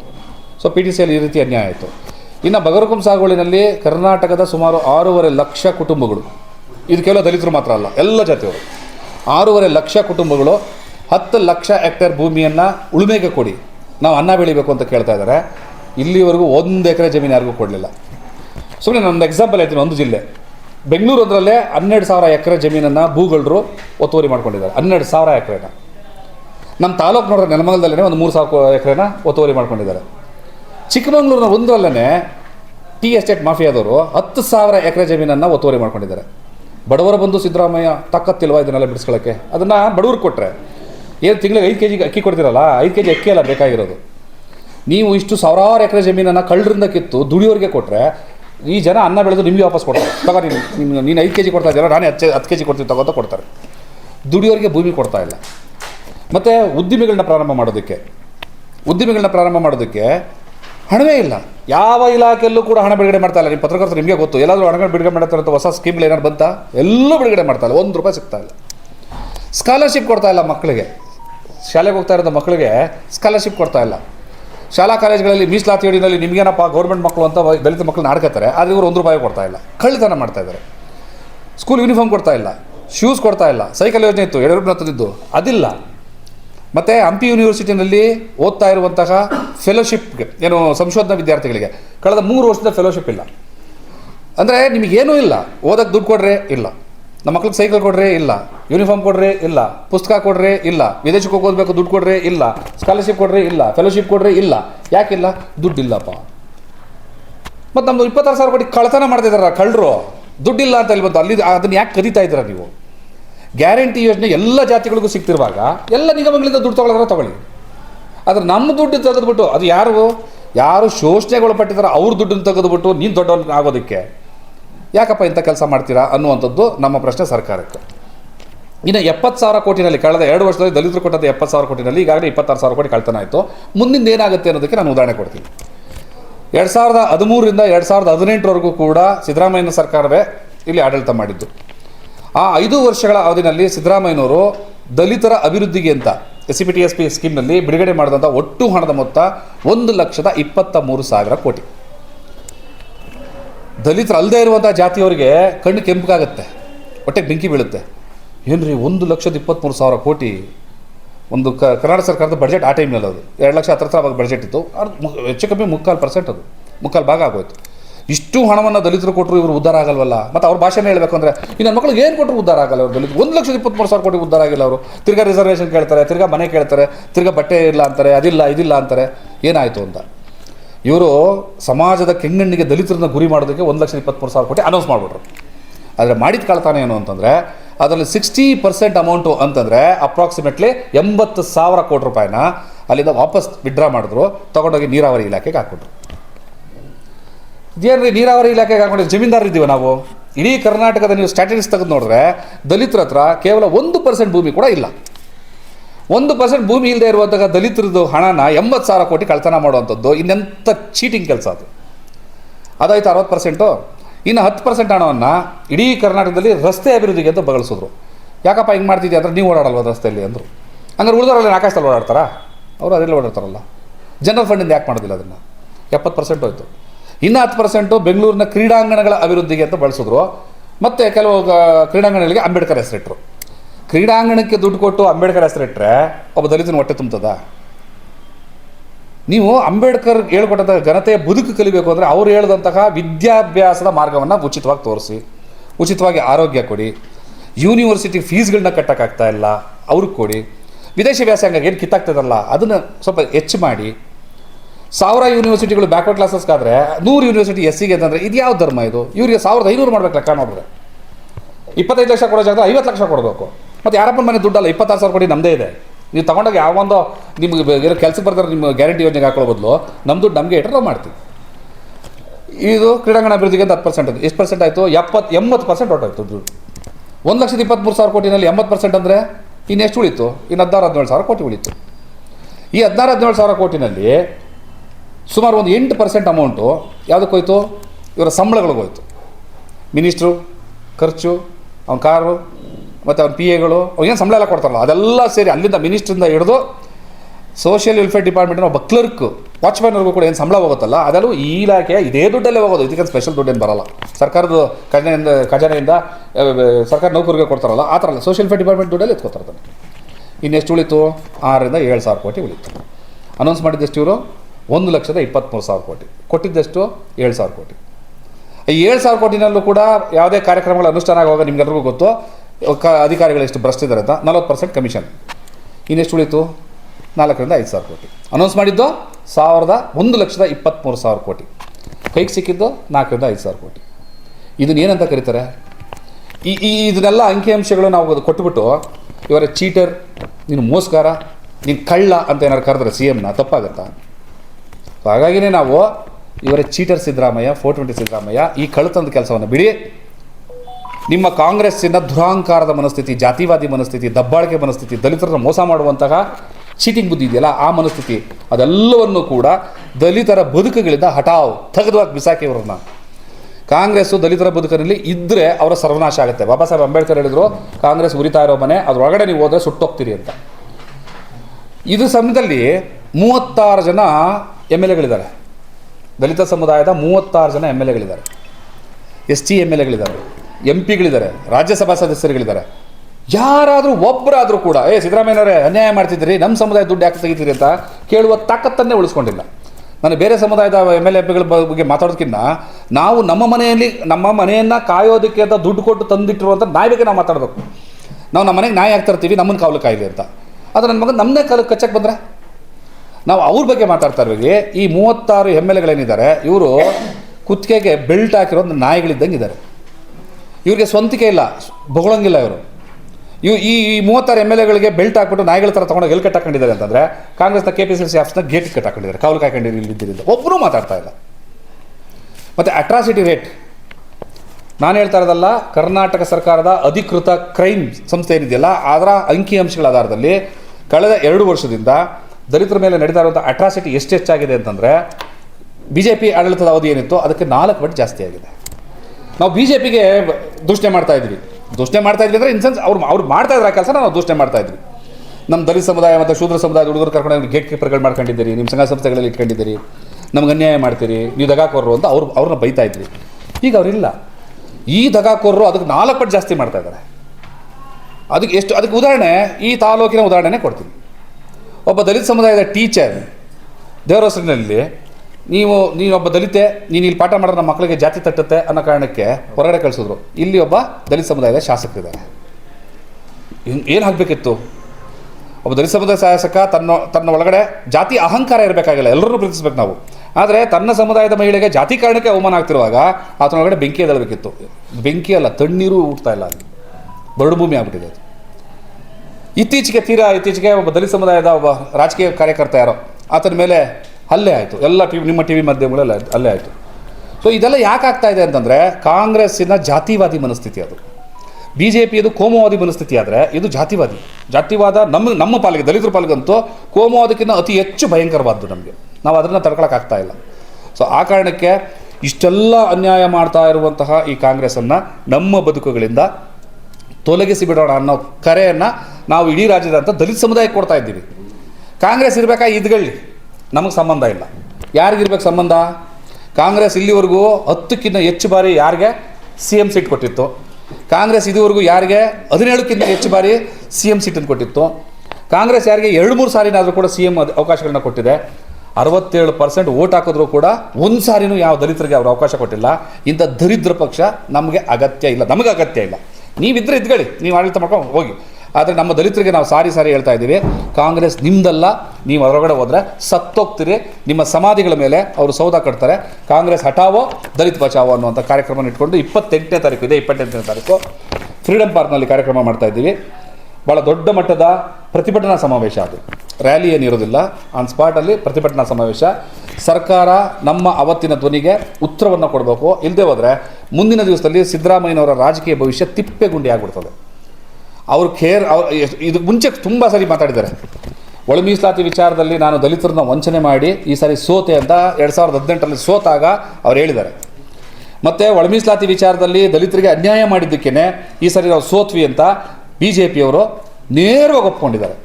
ಸೊ ಪಿ ಟಿ ಸಿಯಲ್ಲಿ ಈ ರೀತಿ ಅನ್ಯಾಯ ಆಯಿತು. ಇನ್ನು ಬಗರಕುಂ ಸಾಗುವಳಿನಲ್ಲಿ ಕರ್ನಾಟಕದ ಸುಮಾರು ಆರೂವರೆ ಲಕ್ಷ ಕುಟುಂಬಗಳು. ಇದು ಕೇವಲ ದಲಿತರು ಮಾತ್ರ ಅಲ್ಲ, ಎಲ್ಲ ಜಾತಿಯವರು. ಆರೂವರೆ ಲಕ್ಷ ಕುಟುಂಬಗಳು, ಹತ್ತು ಲಕ್ಷ ಹೆಕ್ಟೇರ್ ಭೂಮಿಯನ್ನು ಉಳುಮೆಗೆ ಕೊಡಿ. ನಾವು ಅನ್ನ ಬೆಳಿಬೇಕು ಅಂತ ಕೇಳ್ತಾ ಇದ್ದಾರೆ. ಇಲ್ಲಿವರೆಗೂ ಒಂದು ಎಕರೆ ಜಮೀನು ಯಾರಿಗೂ ಕೊಡಲಿಲ್ಲ. ಸುಮ್ಮನೆ ನನ್ನ ಎಕ್ಸಾಂಪಲ್ ಹೇಳ್ತೀನಿ, ಒಂದು ಜಿಲ್ಲೆ. ಬೆಂಗಳೂರು ಅದರಲ್ಲೇ ಹನ್ನೆರಡು ಸಾವಿರ ಎಕರೆ ಜಮೀನನ್ನು ಭೂಗಳರು ಒತ್ತುವರಿ ಮಾಡ್ಕೊಂಡಿದ್ದಾರೆ, ಹನ್ನೆರಡು ಸಾವಿರ ಎಕರೆನ. ನಮ್ಮ ತಾಲೂಕು ನೋಡಿದ್ರೆ ನೆಲಮಂಗಲದಲ್ಲೇ ಒಂದು ಮೂರು ಸಾವಿರ ಎಕರೆನ ಒತ್ತುವರಿ ಮಾಡ್ಕೊಂಡಿದ್ದಾರೆ. ಚಿಕ್ಕಮಗಳೂರಿನ ಅಲ್ಲೇ ಟಿ ಎಸ್ಟೇಟ್ ಮಾಫಿಯಾದವರು ಹತ್ತು ಸಾವಿರ ಎಕರೆ ಜಮೀನನ್ನು ಒತ್ತುವರಿ ಮಾಡ್ಕೊಂಡಿದ್ದಾರೆ. ಬಡವರ ಬಂದು ಸಿದ್ದರಾಮಯ್ಯ ತಾಕತ್ತಿಲ್ವಾ ಇದನ್ನೆಲ್ಲ ಬಿಡಿಸ್ಕೊಳ್ಳೋಕ್ಕೆ? ಅದನ್ನು ಬಡವರು ಕೊಟ್ಟರೆ ಏನು ತಿಂಗಳಿಗೆ ಐದು ಕೆ ಜಿಗೆ ಅಕ್ಕಿ ಕೊಡ್ತೀರಲ್ಲ, ಐದು ಕೆ ಜಿ ಅಕ್ಕಿ ಅಲ್ಲ ಬೇಕಾಗಿರೋದು. ನೀವು ಇಷ್ಟು ಸಾವಿರಾರು ಎಕರೆ ಜಮೀನನ್ನು ಕಳ್ಳರಿಂದ ಕಿತ್ತು ದುಡಿಯೋರಿಗೆ ಕೊಟ್ಟರೆ ಈ ಜನ ಅನ್ನ ಬೆಳೆದು ನಿಮಗೆ ವಾಪಸ್ ಕೊಡ್ತಾರೆ. ತಗೋ, ನೀನು ನಿಮ್ಮ ನೀನು ಐದು ಕೆ ಜಿ ಕೊಡ್ತಾ ಇದ್ದೀರಾ ನಾನೇ ಹತ್ತು ಹತ್ತು ಕೆ ಜಿ ಕೊಡ್ತೀನಿ ತಗೋತ ಕೊಡ್ತಾರೆ. ದುಡಿಯೋರಿಗೆ ಭೂಮಿ ಕೊಡ್ತಾ ಇಲ್ಲ. ಮತ್ತು ಉದ್ದಿಮೆಗಳನ್ನ ಪ್ರಾರಂಭ ಮಾಡೋದಕ್ಕೆ. ಉದ್ದಿಮೆಗಳನ್ನ ಪ್ರಾರಂಭ ಮಾಡೋದಕ್ಕೆ ಹಣವೇ ಇಲ್ಲ. ಯಾವ ಇಲಾಖೆಯಲ್ಲೂ ಕೂಡ ಹಣ ಬಿಡುಗಡೆ ಮಾಡ್ತಾ ಇಲ್ಲ. ನಿಮ್ಮ ಪತ್ರಕರ್ತರು ನಿಮಗೆ ಗೊತ್ತು. ಎಲ್ಲಾದರೂ ಹಣಗಳು ಬಿಡುಗಡೆ ಮಾಡ್ತಾರೆ ಹೊಸ ಸ್ಕೀಮ್ಗಳು ಏನಾದ್ರು ಬಂತಾ? ಎಲ್ಲೂ ಬಿಡುಗಡೆ ಮಾಡ್ತಾ ಇಲ್ಲ. ಒಂದು ರೂಪಾಯಿ ಸಿಗ್ತಾ ಇಲ್ಲ. ಸ್ಕಾಲರ್ಶಿಪ್ ಕೊಡ್ತಾ ಇಲ್ಲ ಮಕ್ಕಳಿಗೆ. ಶಾಲೆಗೆ ಹೋಗ್ತಾ ಇರೋದು ಮಕ್ಕಳಿಗೆ ಸ್ಕಾಲರ್ಶಿಪ್ ಕೊಡ್ತಾ ಇಲ್ಲ. ಶಾಲಾ ಕಾಲೇಜುಗಳಲ್ಲಿ ಮೀಸಲಾತಿ ಯೋಜನೆಯಲ್ಲಿ ನಿಮಗೇನಪ್ಪ ಗೌರ್ಮೆಂಟ್ ಮಕ್ಕಳು ಅಂತ ದಲಿತ ಮಕ್ಕಳನ್ನ ಆಡ್ಕೋತಾರೆ ಆದರೆ ಇವರು ಒಂದು ರೂಪಾಯಿ ಕೊಡ್ತಾ ಇಲ್ಲ. ಕಳ್ಳತನ ಮಾಡ್ತಾ ಇದ್ದಾರೆ ಸ್ಕೂಲ್ ಯೂನಿಫಾರ್ಮ್ ಕೊಡ್ತಾ ಇಲ್ಲ. ಶೂಸ್ ಕೊಡ್ತಾ ಇಲ್ಲ. ಸೈಕಲ್ ಯೋಜನೆ ಇತ್ತು. ರೂಪಾಯಿ ತಂದಿದ್ದು ಅದಿಲ್ಲ. ಮತ್ತು ಹಂಪಿ ಯೂನಿವರ್ಸಿಟಿನಲ್ಲಿ ಓದ್ತಾ ಇರುವಂತಹ ಫೆಲೋಶಿಪ್ಗೆ ಏನು ಸಂಶೋಧನಾ ವಿದ್ಯಾರ್ಥಿಗಳಿಗೆ, ಕಳೆದ ಮೂರು ವರ್ಷದ ಫೆಲೋಶಿಪ್ ಇಲ್ಲ. ಅಂದರೆ ನಿಮಗೇನೂ ಇಲ್ಲ. ಓದಕ್ಕೆ ದುಡ್ಡು ಕೊಡ್ರೆ ಇಲ್ಲ. ನಮ್ಮ ಮಕ್ಳಿಗೆ ಸೈಕಲ್ ಕೊಡ್ರೆ ಇಲ್ಲ. ಯೂನಿಫಾರ್ಮ್ ಕೊಡ್ರೆ ಇಲ್ಲ. ಪುಸ್ತಕ ಕೊಡ್ರೆ ಇಲ್ಲ. ವಿದೇಶಕ್ಕೆ ಹೋಗಿ ಓದಬೇಕು ದುಡ್ಡು ಕೊಡ್ರೆ ಇಲ್ಲ. ಸ್ಕಾಲರ್ಶಿಪ್ ಕೊಡ್ರೆ ಇಲ್ಲ. ಫೆಲೋಶಿಪ್ ಕೊಡ್ರೆ ಇಲ್ಲ. ಯಾಕಿಲ್ಲ ದುಡ್ಡಿಲ್ಲಪ್ಪ. ಮತ್ತು ನಮ್ಮದು ಇಪ್ಪತ್ತಾರು ಸಾವಿರ ಕೋಟಿ ಕಳ್ತನ ಮಾಡ್ತಿದಾರ ಕಳ್ಳರು. ದುಡ್ಡಿಲ್ಲ ಅಂತ ಹೇಳಿ ಬಂತು ಅಲ್ಲಿ ಅದನ್ನು ಯಾಕೆ ಕದೀತಾ ಇದ್ದೀರಾ ನೀವು? ಗ್ಯಾರಂಟಿ ಯೋಜನೆ ಎಲ್ಲ ಜಾತಿಗಳಿಗೂ ಸಿಗ್ತಿರುವಾಗ ಎಲ್ಲ ನಿಗಮಗಳಿಂದ ದುಡ್ಡು ತೊಗೊಳೋದ್ರೆ ತಗೊಳ್ಳಿ. ಆದರೆ ನಮ್ಮ ದುಡ್ಡು ತೆಗೆದುಬಿಟ್ಟು, ಅದು ಯಾರು? ಯಾರು ಶೋಷಣೆಗೊಳಪಟ್ಟಿದ್ದಾರೆ ಅವ್ರ ದುಡ್ಡನ್ನು ತೆಗೆದುಬಿಟ್ಟು ನೀನು ದೊಡ್ಡವನ್ನ ಆಗೋದಕ್ಕೆ. ಯಾಕಪ್ಪ ಇಂಥ ಕೆಲಸ ಮಾಡ್ತೀರಾ ಅನ್ನುವಂಥದ್ದು ನಮ್ಮ ಪ್ರಶ್ನೆ ಸರ್ಕಾರಕ್ಕೆ. ಇನ್ನು ಎಪ್ಪತ್ತು ಸಾವಿರ ಕೋಟಿನಲ್ಲಿ ಕಳೆದ ಎರಡು ವರ್ಷದಲ್ಲಿ ದಲಿತರು ಕೊಟ್ಟಂಥ ಎಪ್ಪತ್ತು ಸಾವಿರ ಕೋಟಿನಲ್ಲಿ, ಈಗಾಗಲೇ ಇಪ್ಪತ್ತಾರು ಸಾವಿರ ಕೋಟಿ ಕಳ್ತನ ಆಯಿತು. ಮುಂದಿನ ಏನಾಗುತ್ತೆ ಅನ್ನೋದಕ್ಕೆ ನಾನು ಉದಾಹರಣೆ ಕೊಡ್ತೀನಿ. ಎರಡು ಸಾವಿರದ ಹದಿಮೂರರಿಂದ ಎರಡು ಸಾವಿರದ ಹದಿನೆಂಟರವರೆಗೂ ಕೂಡ ಸಿದ್ದರಾಮಯ್ಯನ ಸರ್ಕಾರವೇ ಇಲ್ಲಿ ಆಡಳಿತ ಮಾಡಿದ್ದು. ಆ ಐದು ವರ್ಷಗಳ ಅವಧಿನಲ್ಲಿ ಸಿದ್ದರಾಮಯ್ಯನವರು ದಲಿತರ ಅಭಿವೃದ್ಧಿಗೆ ಅಂತ S C P T S P ಸ್ಕೀಮ್ನಲ್ಲಿ ಬಿಡುಗಡೆ ಮಾಡಿದಂಥ ಒಟ್ಟು ಹಣದ ಮೊತ್ತ ಒಂದು ಲಕ್ಷದ ಇಪ್ಪತ್ತ ಮೂರು ಸಾವಿರ ಕೋಟಿ. ದಲಿತರು ಅಲ್ಲದೆ ಇರುವಂಥ ಜಾತಿಯವರಿಗೆ ಕಣ್ಣು ಕೆಂಪಗಾಗುತ್ತೆ ಹೊಟ್ಟೆಗೆ ಬೆಂಕಿ ಬೀಳುತ್ತೆ. ಏನ್ರಿ ಒಂದು ಲಕ್ಷದ ಇಪ್ಪತ್ತ್ಮೂರು ಸಾವಿರ ಕೋಟಿ? ಒಂದು ಕರ್ನಾಟಕ ಸರ್ಕಾರದ ಬಜೆಟ್ ಆ ಟೈಮ್ನಲ್ಲಿ ಅದು. ಎರಡು ಲಕ್ಷ ಹತ್ರ ಬಜೆಟ್ ಇತ್ತು. ಅದು ಹೆಚ್ಚು ಕಮ್ಮಿ ಮುಕ್ಕಾಲು ಪರ್ಸೆಂಟ್ ಅದು. ಮುಕ್ಕಾಲು ಭಾಗ ಆಗೋಯ್ತು. ಇಷ್ಟು ಹಣವನ್ನು ದಲಿತರು ಕೊಟ್ಟರು ಇವರು ಉದ್ಧಾರ ಆಗಲ್ವಲ್ಲ? ಮತ್ತು ಅವ್ರ ಭಾಷೆನೇ ಹೇಳಬೇಕು ಅಂದರೆ ಈ ನನ್ನ ಮಕ್ಳಿಗೆ ಏನು ಕೊಟ್ಟರು ಉದ್ಧಾರ ಆಗಲ್ಲ ಅವ್ರು ದಲಿತ ಒಂದು ಲಕ್ಷದ ಇಪ್ಪತ್ತ್ಮೂರು ಸಾವಿರ ಕೋಟಿ ಉದ್ಧಾರ ಆಗಿಲ್ಲ ಅವರು. ತಿರ್ಗಾ ರಿಸರ್ವೇಷನ್ ಕೇಳ್ತಾರೆ, ತಿರ್ಗಾ ಮನೆ ಕೇಳ್ತಾರೆ, ತಿರ್ಗಾ ಬಟ್ಟೆ ಇಲ್ಲ ಅಂತಾರೆ, ಅದಿಲ್ಲ, ಇದಿಲ್ಲ ಅಂತಾರೆ. ಏನಾಯಿತು ಅಂತ? ಇವರು ಸಮಾಜದ ಕೆಂಗಣ್ಣಿಗೆ ದಲಿತರನ್ನ ಗುರಿ ಮಾಡೋದಕ್ಕೆ ಒಂದು ಲಕ್ಷದ ಇಪ್ಪತ್ತ್ಮೂರು ಸಾವಿರ ಕೋಟಿ ಅನೌನ್ಸ್ ಮಾಡಿಬಿಟ್ರು. ಆದರೆ ಮಾಡಿದ ಕಳ್ತಾನೆ ಏನು ಅಂತಂದರೆ, ಅದರಲ್ಲಿ ಸಿಕ್ಸ್ಟಿ ಪರ್ಸೆಂಟ್ ಅಮೌಂಟು ಅಂತಂದರೆ ಅಪ್ರಾಕ್ಸಿಮೇಟ್ಲಿ ಎಂಬತ್ತು ಸಾವಿರ ಕೋಟಿ ರೂಪಾಯಿನ ಅಲ್ಲಿಂದ ವಾಪಸ್ ವಿಡ್ರಾ ಮಾಡಿದ್ರು. ತೊಗೊಂಡೋಗಿ ನೀರಾವರಿ ಇಲಾಖೆಗೆ ಹಾಕ್ಬಿಟ್ರು. ಇದೇನ್ರಿ ನೀರಾವರಿ ಇಲಾಖೆಗೆ ಹಾಕೊಂಡಿದ್ದು ಜಮೀನ್ದಾರ ಇದ್ದೀವಿ ನಾವು? ಇಡೀ ಕರ್ನಾಟಕದ ನೀವು ಸ್ಟ್ಯಾಟಿಸ್ಟಿಕ್ಸ್ ತೆಗೆದು ನೋಡಿದ್ರೆ ದಲಿತರ ಹತ್ರ ಕೇವಲ ಒಂದು ಪರ್ಸೆಂಟ್ ಭೂಮಿ ಕೂಡ ಇಲ್ಲ. ಒಂದು ಪರ್ಸೆಂಟ್ ಭೂಮಿ ಇಲ್ಲದೆ ಇರುವಂತಹ ದಲಿತರದ್ದು ಹಣನ ಎಂಬತ್ತು ಸಾವಿರ ಕೋಟಿ ಕಳ್ತನ ಮಾಡುವಂಥದ್ದು, ಇನ್ನೆಂಥ ಚೀಟಿಂಗ್ ಕೆಲಸ ಅದು. ಅದಾಯ್ತು ಅರವತ್ತು ಪರ್ಸೆಂಟು ಇನ್ನು ಹತ್ತು ಪರ್ಸೆಂಟ್ ಹಣವನ್ನು ಇಡೀ ಕರ್ನಾಟಕದಲ್ಲಿ ರಸ್ತೆ ಅಭಿವೃದ್ಧಿಗೆ ಅಂತ ಬಗಳಿಸಿದ್ರು. ಯಾಕಪ್ಪ ಹಿಂಗೆ ಮಾಡ್ತಿದ್ಯಾ? ಅಂದ್ರೆ ನೀವು ಓಡಾಡಲ್ವ ರಸ್ತೆಯಲ್ಲಿ ಅಂದರು. ಹಂಗಾರೆ ಉಳಿದವರಲ್ಲಿ ಆಕಾಶದಲ್ಲಿ ಓಡಾಡ್ತಾರಾ? ಅವರು ಅದೆಲ್ಲ ಓಡಾಡ್ತಾರಲ್ಲ. ಜನರಲ್ ಫಂಡಿಂದ ಯಾಕೆ ಮಾಡೋದಿಲ್ಲ ಅದನ್ನು? ಎಪ್ಪತ್ತು ಪರ್ಸೆಂಟ್ ಹೋಯ್ತು. ಇನ್ನು ಹತ್ತು ಪರ್ಸೆಂಟು ಬೆಂಗಳೂರಿನ ಕ್ರೀಡಾಂಗಣಗಳ ಅಭಿವೃದ್ಧಿಗೆ ಅಂತ ಬಳಸಿದ್ರು. ಮತ್ತು ಕೆಲವು ಕ್ರೀಡಾಂಗಣಗಳಿಗೆ ಅಂಬೇಡ್ಕರ್ ಹೆಸರಿಟ್ರು ಕ್ರೀಡಾಂಗಣಕ್ಕೆ ದುಡ್ಡು ಕೊಟ್ಟು ಅಂಬೇಡ್ಕರ್ ಹೆಸರಿಟ್ರೆ ಒಬ್ಬ ದಲಿತನ ಹೊಟ್ಟೆ ತುಂಬ್ತದ? ನೀವು ಅಂಬೇಡ್ಕರ್ ಹೇಳ್ಕೊಟ್ಟಂತಹ ಘನತೆಯ ಬದುಕು ಕಲಿಬೇಕು ಅಂದರೆ ಅವ್ರು ಹೇಳಿದಂತಹ ವಿದ್ಯಾಭ್ಯಾಸದ ಮಾರ್ಗವನ್ನು ಉಚಿತವಾಗಿ ತೋರಿಸಿ, ಉಚಿತವಾಗಿ ಆರೋಗ್ಯ ಕೊಡಿ. ಯೂನಿವರ್ಸಿಟಿ ಫೀಸ್ಗಳನ್ನ ಕಟ್ಟೋಕ್ಕಾಗ್ತಾ ಇಲ್ಲ, ಅವ್ರಿಗೆ ಕೊಡಿ. ವಿದೇಶಿ ವ್ಯಾಸಂಗ ಏನು ಕಿತ್ತಾಗ್ತದಲ್ಲ, ಅದನ್ನು ಸ್ವಲ್ಪ ಹೆಚ್ಚು ಮಾಡಿ. ಸಾವಿರ ಯೂನಿವರ್ಸಿಟಿಗಳು ಬ್ಯಾಕ್ವರ್ಡ್ ಕ್ಲಾಸಸ್ಗಾದರೆ ನೂರು ಯೂನಿವರ್ಸಿಟಿ ಎಸ್ ಸಿಗೆ ಅಂತಂದರೆ ಇದು ಯಾವ ಧರ್ಮ ಇದು? ಇವರಿಗೆ ಸಾವಿರದ ಐನೂರು ಮಾಡ್ಬೇಕು ಲೆಕ್ಕ ನೋಡಿದ್ರೆ. ಇಪ್ಪತ್ತೈದು ಲಕ್ಷ ಕೊಡೋ ಜಾಗದಲ್ಲಿ ಐವತ್ತು ಲಕ್ಷ ಕೊಡಬೇಕು. ಮತ್ತು ಯಾರಪ್ಪನ ಮನೆ ದುಡ್ಡಲ್ಲ, ಇಪ್ಪತ್ತಾರು ಸಾವಿರ ಕೋಟಿ ನಮ್ಮದೇ ಇದೆ. ನೀವು ತಗೊಂಡಾಗ ಯಾವೊಂದು ನಿಮ್ಗೆ ಏನೋ ಕೆಲಸಕ್ಕೆ ಬರ್ತಾರೆ ನಿಮ್ಮ ಗ್ಯಾರಂಟಿ ಯೋಜನೆಗೆ ಹಾಕೊಳ್ಳೋ ಬದಲು ನಮ್ಮ ದುಡ್ಡು ನಮಗೆ ಇಟ್ಟರೆ ನಾವು ಮಾಡ್ತೀವಿ. ಇದು ಕ್ರೀಡಾಂಗಣ ಅಭಿವೃದ್ಧಿಗೆ ಅಂತ ಹತ್ತು ಪರ್ಸೆಂಟ್ ಅದು. ಎಷ್ಟು ಪರ್ಸೆಂಟ್ ಆಯಿತು? ಎಪ್ಪತ್ತು ಎಂಬತ್ತು ಪರ್ಸೆಂಟ್ ಹೊರಟೋಯ್ತು ದುಡ್ಡು. ಒಂದು ಲಕ್ಷದ ಇಪ್ಪತ್ತ್ಮೂರು ಸಾವಿರ ಕೋಟಿನಲ್ಲಿ ಎಂಬತ್ತು ಪರ್ಸೆಂಟ್ ಅಂದರೆ ಇನ್ನೆಷ್ಟು ಉಳಿತು? ಇನ್ನು ಹದಿನಾರು, ಹದಿನೇಳು ಸಾವಿರ ಕೋಟಿ ಉಳಿತು. ಈ ಹದಿನಾರು, ಹದಿನೇಳು ಸಾವಿರ ಕೋಟಿನಲ್ಲಿ ಸುಮಾರು ಒಂದು ಎಂಟು ಪರ್ಸೆಂಟ್ ಅಮೌಂಟು ಯಾವುದಕ್ಕೋಯ್ತು ಇವರ ಸಂಬಳಗಳಿಗೆ ಹೋಯ್ತು. ಮಿನಿಸ್ಟ್ರು ಖರ್ಚು, ಅವನ ಕಾರು, ಮತ್ತು ಅವ್ನ ಪಿ ಎಗಳು ಏನು ಸಂಬಳ ಎಲ್ಲ ಕೊಡ್ತಾರಲ್ಲ, ಅದೆಲ್ಲ ಸೇರಿ ಅಲ್ಲಿಂದ ಮಿನಿಸ್ಟ್ರಿಂದ ಹಿಡಿದು ಸೋಷಿಯಲ್ ವೆಲ್ಫೇರ್ ಡಿಪಾರ್ಟ್ಮೆಂಟ್ ಒಬ್ಬ ಕ್ಲರ್ಕ್ ವಾಚ್ಮ್ಯಾನ್ವರೆಗೂ ಕೂಡ ಏನು ಸಂಬಳ ಹೋಗುತ್ತಲ್ಲ ಅದೆಲ್ಲೂ ಈ ಇಲಾಖೆ ಇದೇ ದುಡ್ಡಲ್ಲೇ ಹೋಗೋದು. ಇದಕ್ಕೆ ಸ್ಪೆಷಲ್ ದುಡ್ಡೇನು ಬರಲ್ಲ. ಸರ್ಕಾರದ ಖಜಾನೆಯಿಂದ ಖಜಾನೆಯಿಂದ ಸರ್ಕಾರ ನೌಕರಿಗೆ ಕೊಡ್ತಾರಲ್ಲ, ಆ ಥರ ಅಲ್ಲ. ಸೋಷಿಯಲ್ ವೆಲ್ಫೇರ್ ಡಿಪಾರ್ಟ್ಮೆಂಟ್ ದುಡ್ಡಲ್ಲಿ ಎತ್ಕೋತಾರೆ ಇನ್ನೆಷ್ಟು ಉಳಿತು? ಆರರಿಂದ ಏಳು ಸಾವಿರ ಕೋಟಿ ಉಳಿತು. ಅನೌನ್ಸ್ ಮಾಡಿದ್ದೆಷ್ಟು ಇವರು? ಒಂದು ಲಕ್ಷದ ಇಪ್ಪತ್ತ್ಮೂರು ಸಾವಿರ ಕೋಟಿ. ಕೊಟ್ಟಿದ್ದಷ್ಟು? ಏಳು ಸಾವಿರ ಕೋಟಿ. ಈ ಏಳು ಸಾವಿರ ಕೋಟಿನಲ್ಲೂ ಕೂಡ ಯಾವುದೇ ಕಾರ್ಯಕ್ರಮಗಳ ಅನುಷ್ಠಾನ ಆಗುವಾಗ ನಿಮ್ಗೆಲ್ರಿಗೂ ಗೊತ್ತು, ಕ ಅಧಿಕಾರಿಗಳು ಎಷ್ಟು ಭ್ರಷ್ಟಿದ್ದಾರೆ ಅಂತ. ನಲ್ವತ್ತು ಪರ್ಸೆಂಟ್ ಕಮಿಷನ್. ಇನ್ನೆಷ್ಟು ಉಳಿತು? ನಾಲ್ಕರಿಂದ ಐದು ಸಾವಿರ ಕೋಟಿ. ಅನೌನ್ಸ್ ಮಾಡಿದ್ದು ಸಾವಿರದ ಒಂದು ಲಕ್ಷದ ಇಪ್ಪತ್ತ್ಮೂರು ಸಾವಿರ ಕೋಟಿ. ಕೈಗೆ ಸಿಕ್ಕಿದ್ದು? ನಾಲ್ಕರಿಂದ ಐದು ಸಾವಿರ ಕೋಟಿ. ಇದನ್ನ ಏನಂತ ಕರೀತಾರೆ? ಈ ಈ, ಇದನ್ನೆಲ್ಲ ಅಂಕಿಅಂಶಗಳು ನಾವು ಅದು ಕೊಟ್ಬಿಟ್ಟು, ಇವರ ಚೀಟರ್, ನೀನು ಮೋಸ್ಕಾರ ನೀನು ಕಳ್ಳ ಅಂತ ಏನಾದ್ರು ಕರೆದ್ರೆ ಸಿ ಎಮ್ನ ತಪ್ಪಾಗತ್ತಾ? ಹಾಗಾಗಿನೇ ನಾವು ಇವರ cheater Siddaramaiah four twenty Siddaramaiah, ಈ ಕಳುತಂದ ಕೆಲಸವನ್ನು ಬಿಡಿ. ನಿಮ್ಮ ಕಾಂಗ್ರೆಸ್ಸಿನ ದುರಾಂಕಾರದ ಮನಸ್ಥಿತಿ, ಜಾತಿವಾದಿ ಮನಸ್ಥಿತಿ, ದಬ್ಬಾಳಿಕೆ ಮನಸ್ಥಿತಿ, ದಲಿತರನ್ನು ಮೋಸ ಮಾಡುವಂತಹ ಚೀಟಿಂಗ್ ಬುದ್ಧಿ ಇದೆಯಲ್ಲ, ಆ ಮನಸ್ಥಿತಿ, ಅದೆಲ್ಲವನ್ನು ಕೂಡ ದಲಿತರ ಬದುಕುಗಳಿಂದ ಹಠಾವ್ ತೆಗೆದುವಾಗಿ ಬಿಸಾಕಿ ಇವರನ್ನ ಕಾಂಗ್ರೆಸ್ಸು ದಲಿತರ ಬದುಕಿನಲ್ಲಿ ಇದ್ದರೆ ಅವರ ಸರ್ವನಾಶ ಆಗುತ್ತೆ. ಬಾಬಾ ಸಾಹೇಬ್ ಅಂಬೇಡ್ಕರ್ ಹೇಳಿದ್ರು, ಕಾಂಗ್ರೆಸ್ ಉರಿತಾ ಇರೋ ಮನೆ, ಅದರೊಳಗಡೆ ನೀವು ಹೋದರೆ ಸುಟ್ಟೋಗ್ತೀರಿ ಅಂತ. ಇದು ಸಮಯದಲ್ಲಿ ಮೂವತ್ತಾರು ಜನ ಎಂ ಎಲ್ ಎಗಳಿದ್ದಾರೆ. ದಲಿತ ಸಮುದಾಯದ ಮೂವತ್ತಾರು ಜನ ಎಂ ಎಲ್ ಎಗಳಿದ್ದಾರೆ. ಎಸ್ ಟಿ ಎಂ ಎಲ್ ಎಗಳಿದ್ದಾರೆ. ಎಂ ಪಿಗಳಿದ್ದಾರೆ. ರಾಜ್ಯಸಭಾ ಸದಸ್ಯರುಗಳಿದ್ದಾರೆ. ಯಾರಾದರೂ ಒಬ್ಬರಾದರೂ ಕೂಡ, ಏ, ಸಿದ್ದರಾಮಯ್ಯನವರೇ, ಅನ್ಯಾಯ ಮಾಡ್ತಿದ್ದೀರಿ ನಮ್ಮ ಸಮುದಾಯ ದುಡ್ಡು ಯಾಕೆ ತೆಗಿತೀರಿ ಅಂತ ಕೇಳುವ ತಾಕತ್ತನ್ನೇ ಉಳಿಸ್ಕೊಂಡಿಲ್ಲ. ನಾನು ಬೇರೆ ಸಮುದಾಯದ ಎಂ ಎಲ್ ಎಗಳ ಬಗ್ಗೆ ಮಾತಾಡೋದಕ್ಕಿಂತ ನಾವು ನಮ್ಮ ಮನೆಯಲ್ಲಿ, ನಮ್ಮ ಮನೆಯನ್ನು ಕಾಯೋದಕ್ಕೆ ಅಂತ ದುಡ್ಡು ಕೊಟ್ಟು ತಂದಿಟ್ಟಿರುವಂಥ ನಾಯಿ ಬಗ್ಗೆ ನಾವು ಮಾತಾಡಬೇಕು. ನಾವು ನಮ್ಮ ಮನೆಗೆ ನಾಯಿ ಹಾಕ್ತಾ ಇರ್ತೀವಿ ನಮ್ಮನ್ನು ಕಾವಲು ಕಾಯಿದೆ ಅಂತ. ಅದು ನನ್ನ ಮಗ ನಮ್ಮನ್ನೇ ಕಾಲಕ್ಕೆ ಕಚ್ಚಕ್ಕೆ ಬಂದರೆ? ನಾವು ಅವ್ರ ಬಗ್ಗೆ ಮಾತಾಡ್ತಾ ಇರುವಾಗ ಈ ಮೂವತ್ತಾರು ಎಂ ಎಲ್ ಎಗಳೇನಿದ್ದಾರೆ ಇವರು ಕುತ್ತಿಗೆಗೆ ಬೆಲ್ಟ್ ಹಾಕಿರೋದು ನಾಯಿಗಳಿದ್ದಂಗೆ ಇದ್ದಾರೆ. ಇವ್ರಿಗೆ ಸ್ವಂತಿಕೆ ಇಲ್ಲ, ಬೊಗಳಂಗಿಲ್ಲ ಇವರು. ಇವು ಈ ಮೂವತ್ತಾರು ಎಂ ಎಲ್ ಎಗಳಿಗೆ ಬೆಲ್ಟ್ ಹಾಕ್ಬಿಟ್ಟು ನಾಯಿಗಳ ಥರ ತೊಗೊಂಡು ಎಲ್ಲಿ ಕಟ್ಟಾಕೊಂಡಿದ್ದಾರೆ ಅಂತಂದರೆ, ಕಾಂಗ್ರೆಸ್ನ ಕೆ ಪಿ ಸಿ ಸಿ ಆಫ್ಸ್ನ ಗೇಟ್ ಕಟ್ಟಾಕೊಂಡಿದ್ದಾರೆ ಕಾವಲು ಕಾಯ್ಕೊಂಡಿರಿ ಇಲ್ಲಿದ್ದರಿಂದ ಒಬ್ಬರೂ ಮಾತಾಡ್ತಾ ಇಲ್ಲ. ಮತ್ತು ಅಟ್ರಾಸಿಟಿ ರೇಟ್ ನಾನು ಹೇಳ್ತಾ ಇರೋದಲ್ಲ, ಕರ್ನಾಟಕ ಸರ್ಕಾರದ ಅಧಿಕೃತ ಕ್ರೈಮ್ ಸಂಸ್ಥೆ ಏನಿದೆಯಲ್ಲ, ಅದರ ಅಂಕಿಅಂಶಗಳ ಆಧಾರದಲ್ಲಿ, ಕಳೆದ ಎರಡು ವರ್ಷದಿಂದ ದಲಿತರ ಮೇಲೆ ನಡೀತಾ ಇರುವಂಥ ಅಟ್ರಾಸಿಟಿ ಎಷ್ಟು ಹೆಚ್ಚಾಗಿದೆ ಅಂತಂದರೆ ಬಿ ಜೆ ಪಿ ಆಡಳಿತದ ಅವಧಿ ಏನಿತ್ತು, ಅದಕ್ಕೆ ನಾಲ್ಕು ಪಟ್ಟು ಜಾಸ್ತಿ ಆಗಿದೆ. ನಾವು ಬಿ ಜೆ ಪಿಗೆ ದೂಷಣೆ ಮಾಡ್ತಾ ಇದ್ವಿ. ದೂಷಣೆ ಮಾಡ್ತಾ ಇದ್ವಿ ಅಂದರೆ ಇನ್ಸೆನ್ಸ್ ಅವ್ರು ಅವ್ರು ಮಾಡ್ತಾ ಆ ಕೆಲಸ ನಾವು ದೂಷಣೆ ಮಾಡ್ತಾ ಇದ್ವಿ. ನಮ್ಮ ದಲಿತ ಸಮುದಾಯ ಮತ್ತು ಶೂದ್ರ ಸಮುದಾಯದ ಹುಡುಗರು ಕರ್ಕೊಂಡು ಗೇಟ್ ಕೀಪರ್ಗಳು ಮಾಡ್ಕೊಂಡಿದ್ದೀರಿ ನಿಮ್ಮ ಸಂಘ ಸಂಸ್ಥೆಗಳಲ್ಲಿ ಇಟ್ಕೊಂಡಿದ್ದೀರಿ, ನಮ್ಗೆ ಅನ್ಯಾಯ ಮಾಡ್ತೀರಿ, ನೀವು ದಗಾಕೋರು ಅಂತ ಅವ್ರು ಅವ್ರನ್ನ ಬೈತಾ ಇದ್ವಿ. ಈಗ ಅವರಿಲ್ಲ. ಈ ದಗಾಕೋರು ಅದಕ್ಕೆ ನಾಲ್ಕು ಪಟ್ಟು ಜಾಸ್ತಿ ಮಾಡ್ತಾ ಇದ್ದಾರೆ ಅದಕ್ಕೆ ಎಷ್ಟು, ಅದಕ್ಕೆ ಉದಾಹರಣೆ, ಈ ತಾಲೂಕಿನ ಉದಾಹರಣೆನೇ ಕೊಡ್ತೀನಿ. ಒಬ್ಬ ದಲಿತ ಸಮುದಾಯದ ಟೀಚರ್, ದೇವರ ಹೆಸರಿನಲ್ಲಿ, ನೀವು ನೀನೊಬ್ಬ ದಲಿತೆ, ನೀನು ಇಲ್ಲಿ ಪಾಠ ಮಾಡಿದ್ರೆ ನಮ್ಮ ಮಕ್ಕಳಿಗೆ ಜಾತಿ ತಟ್ಟುತ್ತೆ ಅನ್ನೋ ಕಾರಣಕ್ಕೆ ಹೊರಗಡೆ ಕಳಿಸಿದ್ರು. ಇಲ್ಲಿ ಒಬ್ಬ ದಲಿತ ಸಮುದಾಯದ ಶಾಸಕರಿದ್ದಾರೆ. ಏನು ಆಗಬೇಕಿತ್ತು? ಒಬ್ಬ ದಲಿತ ಸಮುದಾಯ ಶಾಸಕ ತನ್ನ ತನ್ನ ಒಳಗಡೆ ಜಾತಿ ಅಹಂಕಾರ ಇರಬೇಕಾಗಿಲ್ಲ ಎಲ್ಲರೂ ಪ್ರೀತಿಸ್ಬೇಕು ನಾವು. ಆದರೆ ತನ್ನ ಸಮುದಾಯದ ಮಹಿಳೆಗೆ ಜಾತಿ ಕಾರಣಕ್ಕೆ ಅವಮಾನ ಆಗ್ತಿರುವಾಗ ಆತನ ಒಳಗಡೆ ಬೆಂಕಿ ಎದಳಬೇಕಿತ್ತು ಬೆಂಕಿ ಅಲ್ಲ, ತಣ್ಣೀರು ಹುಟ್ತಾ ಇಲ್ಲ. ಅಲ್ಲಿ ಬರಡು ಭೂಮಿ ಆಗ್ಬಿಟ್ಟಿದೆ ಅದು. ಇತ್ತೀಚೆಗೆ ತೀರಾ, ಇತ್ತೀಚೆಗೆ ಒಬ್ಬ ದಲಿತ ಸಮುದಾಯದ ಒಬ್ಬ ರಾಜಕೀಯ ಕಾರ್ಯಕರ್ತ ಯಾರೋ, ಆತನ ಮೇಲೆ ಹಲ್ಲೆ ಆಯಿತು. ಎಲ್ಲ ಟಿ ನಿಮ್ಮ ಟಿ ವಿ ಮಾಧ್ಯಮಗಳಲ್ಲಿ ಅಲ್ಲೇ ಆಯಿತು. ಸೊ ಇದೆಲ್ಲ ಯಾಕೆ ಆಗ್ತಾ ಇದೆ ಅಂತಂದರೆ, ಕಾಂಗ್ರೆಸ್ಸಿನ ಜಾತಿವಾದಿ ಮನಸ್ಥಿತಿ ಅದು. ಬಿ ಜೆ ಪಿಯದು ಕೋಮುವಾದಿ ಮನಸ್ಥಿತಿ ಆದರೆ ಇದು ಜಾತಿವಾದಿ. ಜಾತಿವಾದ ನಮ್ಮ ನಮ್ಮ ಪಾಲಿಗೆ, ದಲಿತರ ಪಾಲಿಗಂತೂ ಕೋಮುವಾದಕ್ಕಿಂತ ಅತಿ ಹೆಚ್ಚು ಭಯಂಕರವಾದ್ದು ನಮಗೆ. ನಾವು ಅದನ್ನು ತಡ್ಕೊಳಕ್ಕಾಗ್ತಾ ಇಲ್ಲ. ಸೊ ಆ ಕಾರಣಕ್ಕೆ ಇಷ್ಟೆಲ್ಲ ಅನ್ಯಾಯ ಮಾಡ್ತಾ ಇರುವಂತಹ ಈ ಕಾಂಗ್ರೆಸ್ಸನ್ನು ನಮ್ಮ ಬದುಕುಗಳಿಂದ ತೊಲಗಿಸಿ ಬಿಡೋಣ ಅನ್ನೋ ಕರೆಯನ್ನು ನಾವು ಇಡೀ ರಾಜ್ಯದಂಥ ದಲಿತ ಸಮುದಾಯಕ್ಕೆ ಕೊಡ್ತಾ ಇದ್ದೀವಿ. ಕಾಂಗ್ರೆಸ್ ಇರಬೇಕಾ? ಇದ್ಗಳಿ ನಮಗೆ ಸಂಬಂಧ ಇಲ್ಲ. ಯಾರಿಗಿರ್ಬೇಕು ಸಂಬಂಧ? ಕಾಂಗ್ರೆಸ್ ಇಲ್ಲಿವರೆಗೂ ಹತ್ತಕ್ಕಿಂತ ಹೆಚ್ಚು ಬಾರಿ ಯಾರಿಗೆ? ಸಿ ಎಂ ಸೀಟ್ ಕೊಟ್ಟಿತ್ತು. ಕಾಂಗ್ರೆಸ್ ಇದುವರೆಗೂ ಯಾರಿಗೆ? ಹದಿನೇಳಕ್ಕಿಂತ ಹೆಚ್ಚು ಬಾರಿ ಸಿ ಎಂ ಸೀಟನ್ನು ಕೊಟ್ಟಿತ್ತು. ಕಾಂಗ್ರೆಸ್ ಯಾರಿಗೆ? ಎರಡು ಮೂರು ಸಾರಿನಾದರೂ ಕೂಡ ಸಿ ಎಂ ಅವಕಾಶಗಳನ್ನ ಕೊಟ್ಟಿದೆ. ಅರವತ್ತೇಳು ಪರ್ಸೆಂಟ್ ಓಟ್ ಹಾಕಿದ್ರು ಕೂಡ ಒಂದು ಸಾರಿನೂ ಯಾವ ದಲಿತರಿಗೆ ಅವರು ಅವಕಾಶ ಕೊಟ್ಟಿಲ್ಲ. ಇಂಥ ದರಿದ್ರ ಪಕ್ಷ ನಮಗೆ ಅಗತ್ಯ ಇಲ್ಲ. ನಮಗೆ ಅಗತ್ಯ ಇಲ್ಲ. ನೀವಿದ್ರೆ ಇದ್ಗಳಿ ನೀವು ಆಡಳಿತ ಮಾಡ್ಕೊಂಡು ಹೋಗಿ. ಆದರೆ ನಮ್ಮ ದಲಿತರಿಗೆ ನಾವು ಸಾರಿ ಸಾರಿ ಹೇಳ್ತಾ ಇದ್ದೀವಿ. ಕಾಂಗ್ರೆಸ್ ನಿಮ್ದಲ್ಲ, ನೀವು ಹೊರಗಡೆ ಹೋದರೆ ಸತ್ತೋಗ್ತೀರಿ. ನಿಮ್ಮ ಸಮಾಧಿಗಳ ಮೇಲೆ ಅವರು ಸೌಧ ಕಟ್ತಾರೆ. ಕಾಂಗ್ರೆಸ್ ಹಠಾವೋ ದಲಿತ ಬಚಾವೋ ಅನ್ನುವಂಥ ಕಾರ್ಯಕ್ರಮ ಇಟ್ಕೊಂಡು ಇಪ್ಪತ್ತೆಂಟನೇ ತಾರೀಕು, ಇದೆ ಇಪ್ಪತ್ತೆಂಟನೇ ತಾರೀಕು ಫ್ರೀಡಮ್ ಪಾರ್ಕ್ನಲ್ಲಿ ಕಾರ್ಯಕ್ರಮ ಮಾಡ್ತಾ ಇದ್ದೀವಿ. ಭಾಳ ದೊಡ್ಡ ಮಟ್ಟದ ಪ್ರತಿಭಟನಾ ಸಮಾವೇಶ ಅದು. ರ್ಯಾಲಿ ಏನಿರೋದಿಲ್ಲ ಆನ್ ಸ್ಪಾಟಲ್ಲಿ ಪ್ರತಿಭಟನಾ ಸಮಾವೇಶ. ಸರ್ಕಾರ ನಮ್ಮ ಅವತ್ತಿನ ಧ್ವನಿಗೆ ಉತ್ತರವನ್ನು ಕೊಡಬೇಕು. ಇಲ್ಲದೆ ಹೋದರೆ ಮುಂದಿನ ದಿವಸದಲ್ಲಿ ಸಿದ್ದರಾಮಯ್ಯನವರ ರಾಜಕೀಯ ಭವಿಷ್ಯ ತಿಪ್ಪೆಗುಂಡಿ ಆಗ್ಬಿಡ್ತದೆ. ಅವರು ಕೇರ್ ಅವ್ರು ಇದು ಮುಂಚೆ ತುಂಬ ಸರಿ ಮಾತಾಡಿದ್ದಾರೆ. ಒಳ ಮೀಸಲಾತಿ ವಿಚಾರದಲ್ಲಿ ನಾನು ದಲಿತರನ್ನ ವಂಚನೆ ಮಾಡಿ ಈ ಸಾರಿ ಸೋತೆ ಅಂತ ಎರಡು ಸಾವಿರದ ಹದಿನೆಂಟರಲ್ಲಿ ಸೋತಾಗ ಅವ್ರು ಹೇಳಿದ್ದಾರೆ. ಮತ್ತು ಒಳ ಮೀಸಲಾತಿ ವಿಚಾರದಲ್ಲಿ ದಲಿತರಿಗೆ ಅನ್ಯಾಯ ಮಾಡಿದ್ದಕ್ಕೇ ಈ ಸಾರಿ ನಾವು ಸೋತ್ವಿ ಅಂತ ಬಿ ಜೆ ಪಿಯವರು ನೇರವಾಗಿ ಒಪ್ಕೊಂಡಿದ್ದಾರೆ.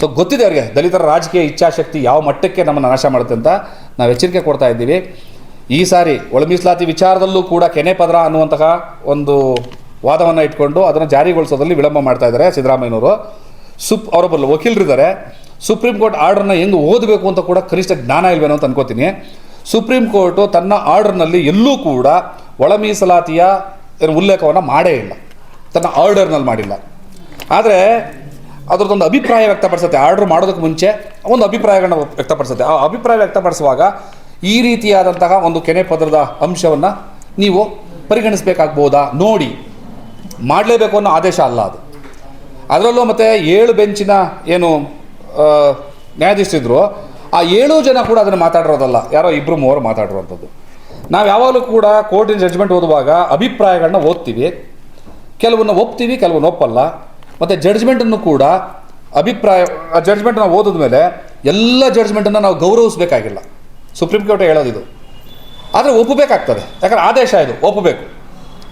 ಸೊ ಗೊತ್ತಿದೆ ಅವರಿಗೆ, ದಲಿತರ ರಾಜಕೀಯ ಇಚ್ಛಾಶಕ್ತಿ ಯಾವ ಮಟ್ಟಕ್ಕೆ ನಮ್ಮನ್ನು ನಾಶ ಮಾಡುತ್ತೆ ಅಂತ ನಾವು ಎಚ್ಚರಿಕೆ ಕೊಡ್ತಾ ಇದ್ದೀವಿ. ಈ ಸಾರಿ ಒಳ ಮೀಸಲಾತಿ ವಿಚಾರದಲ್ಲೂ ಕೂಡ ಕೆನೆ ಪದರ ಅನ್ನುವಂತಹ ಒಂದು ವಾದವನ್ನು ಇಟ್ಕೊಂಡು ಅದನ್ನು ಜಾರಿಗೊಳಿಸೋದ್ರಲ್ಲಿ ವಿಳಂಬ ಮಾಡ್ತಾ ಇದ್ದಾರೆ ಸಿದ್ದರಾಮಯ್ಯನವರು. ಸುಪ್ ಅವರೊಬ್ಬರು ವಕೀಲರಿದ್ದಾರೆ. ಸುಪ್ರೀಂ ಕೋರ್ಟ್ ಆರ್ಡರ್ನ ಹೆಂಗೆ ಓದಬೇಕು ಅಂತ ಕೂಡ ಕನಿಷ್ಠ ಜ್ಞಾನ ಇಲ್ವೇನೋ ಅಂತ ಅನ್ಕೋತೀನಿ. ಸುಪ್ರೀಂ ಕೋರ್ಟು ತನ್ನ ಆರ್ಡರ್ನಲ್ಲಿ ಎಲ್ಲೂ ಕೂಡ ಒಳ ಮೀಸಲಾತಿಯ ಉಲ್ಲೇಖವನ್ನು ಮಾಡೇ ಇಲ್ಲ. ತನ್ನ ಆರ್ಡರ್ನಲ್ಲಿ ಮಾಡಿಲ್ಲ. ಆದರೆ ಅದರದ್ದೊಂದು ಅಭಿಪ್ರಾಯ ವ್ಯಕ್ತಪಡಿಸುತ್ತೆ. ಆರ್ಡರ್ ಮಾಡೋದಕ್ಕೆ ಮುಂಚೆ ಒಂದು ಅಭಿಪ್ರಾಯಗಳನ್ನ ವ್ಯಕ್ತಪಡಿಸುತ್ತೆ. ಆ ಅಭಿಪ್ರಾಯ ವ್ಯಕ್ತಪಡಿಸುವಾಗ ಈ ರೀತಿಯಾದಂತಹ ಒಂದು ಕೆನೆ ಪದರದ ಅಂಶವನ್ನು ನೀವು ಪರಿಗಣಿಸಬೇಕಾಗ್ಬೋದಾ? ನೋಡಿ. ಮಾಡಲೇಬೇಕು ಅನ್ನೋ ಆದೇಶ ಅಲ್ಲ ಅದು. ಅದರಲ್ಲೂ ಮತ್ತು ಏಳು ಬೆಂಚಿನ ಏನು ನ್ಯಾಯಾಧೀಶರಿದ್ದರು ಆ ಏಳು ಜನ ಕೂಡ ಅದನ್ನು ಮಾತಾಡಿರೋದಲ್ಲ. ಯಾರೋ ಇಬ್ಬರು ಮೂವರು ಮಾತಾಡಿರುವಂಥದ್ದು. ನಾವು ಯಾವಾಗಲೂ ಕೂಡ ಕೋರ್ಟಿನ ಜಡ್ಜ್ಮೆಂಟ್ ಓದುವಾಗ ಅಭಿಪ್ರಾಯಗಳನ್ನ ಓದ್ತೀವಿ. ಕೆಲವನ್ನ ಒಪ್ತೀವಿ, ಕೆಲವನ್ನ ಒಪ್ಪಲ್ಲ. ಮತ್ತು ಜಡ್ಜ್ಮೆಂಟನ್ನು ಕೂಡ ಅಭಿಪ್ರಾಯ, ಆ ಜಡ್ಜ್ಮೆಂಟ್ ನಾವು ಓದಿದ ಮೇಲೆ ಎಲ್ಲ ಜಡ್ಜ್ಮೆಂಟನ್ನು ನಾವು ಗೌರವಿಸಬೇಕಾಗಿಲ್ಲ. Supreme court ಹೇಳೋದಿದು. ಆದರೆ ಒಪ್ಪಬೇಕಾಗ್ತದೆ. ಯಾಕಂದ್ರೆ ಆದೇಶ ಇದು. ಒಪ್ಪಬೇಕು.